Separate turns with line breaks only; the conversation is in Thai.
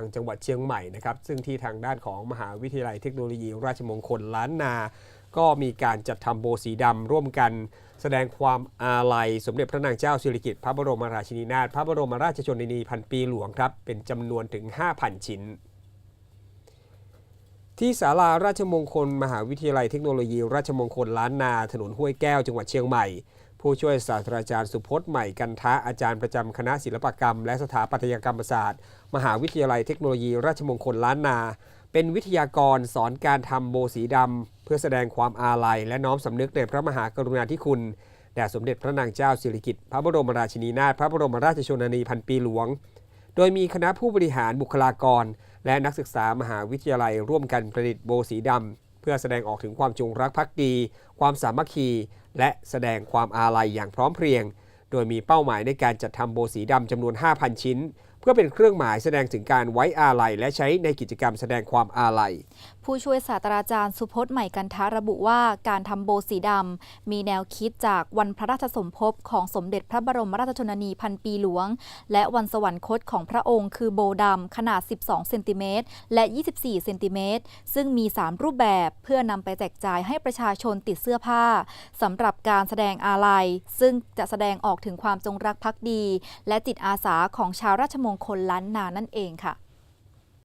างจังหวัดเชียงใหม่นะครับ ซึ่งที่ทางด้านของมหาวิทยาลัยเทคโนโลยี ราชมงคลล้านนา ก็มีการจัดทำโบสีดำร่วมกัน แสดงความอาลัย สมเด็จพระนางเจ้าสิริกิติ์พระบรมราชินีนาถพระบรมราชชนนีพันปีหลวงครับเป็นจำนวนถึง 5,000 ชิ้นที่ศาลาราชมงคล มหาวิทยาลัยเทคโนโลยี ราชมงคลล้านนา ถนนห้วยแก้วจังหวัดเชียงใหม่ ผู้ช่วยศาสตราจารย์สุพจน์ใหม่กันทะอาจารย์ประจำคณะศิลปกรรม และสถาปัตยกรรมศาสตร์ มหาวิทยาลัยเทคโนโลยีราชมงคลล้านนา เป็นวิทยากรสอนการทำโบสีดำเพื่อแสดงความอาลัย และน้อมสำนึกในพระมหากรุณาธิคุณแด่สมเด็จพระนางเจ้าสิริกิติ์พระบรมราชินีนาถพระบรมราชชนนีพันปีหลวง โดยมีคณะผู้บริหารบุคลากร และนักศึกษามหาวิทยาลัยร่วมกันประดิษฐ์โบสีดำ เพื่อแสดงออกถึงความจงรักภักดี ความสามัคคี และแสดงความอาลัยอย่างพร้อมเพรียง โดยมีเป้าหมายในการจัดทำโบสีดำจำนวน 5,000 ชิ้น เพื่อเป็นเครื่องหมายแสดงถึงการไว้อาลัยและใช้ในกิจกรรมแสดงความอาลัย
ผู้ช่วยศาสตราจารย์สุพจน์ใหม่กันทะระบุว่าการทำโบสีดำมีแนวคิดจากวันพระราชสมภพของสมเด็จพระบรมราชชนนีพันปีหลวง และวันสวรรคตของพระองค์คือโบดำขนาด 12 เซนติเมตรและ 24 เซนติเมตรซึ่งมี 3 รูปแบบเพื่อนำไปแจกจ่ายให้ประชาชนติดเสื้อผ้าสำหรับการแสดงอาลัย ซึ่งจะแสดงออกถึงความจงรักภักดี และจิตอาสาของชาวราชมงคลล้านนานั่นเองค่ะ